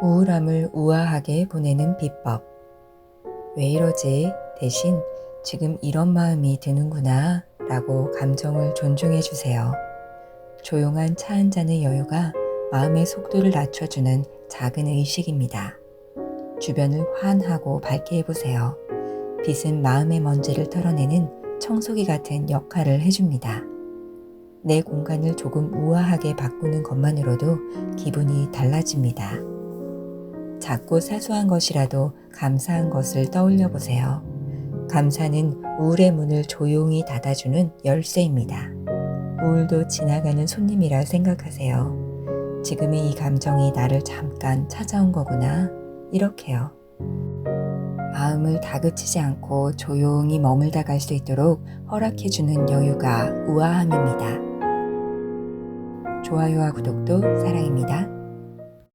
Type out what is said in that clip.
우울함을 우아하게 보내는 비법. 왜 이러지? 대신 지금 이런 마음이 드는구나 라고 감정을 존중해 주세요. 조용한 차 한 잔의 여유가 마음의 속도를 낮춰주는 작은 의식입니다. 주변을 환하고 밝게 해보세요. 빛은 마음의 먼지를 털어내는 청소기 같은 역할을 해줍니다. 내 공간을 조금 우아하게 바꾸는 것만으로도 기분이 달라집니다. 작고 사소한 것이라도 감사한 것을 떠올려 보세요. 감사는 우울의 문을 조용히 닫아주는 열쇠입니다. 우울도 지나가는 손님이라 생각하세요. 지금의 이 감정이 나를 잠깐 찾아온 거구나. 이렇게요. 마음을 다그치지 않고 조용히 머물다 갈 수 있도록 허락해주는 여유가 우아함입니다. 좋아요와 구독도 사랑입니다.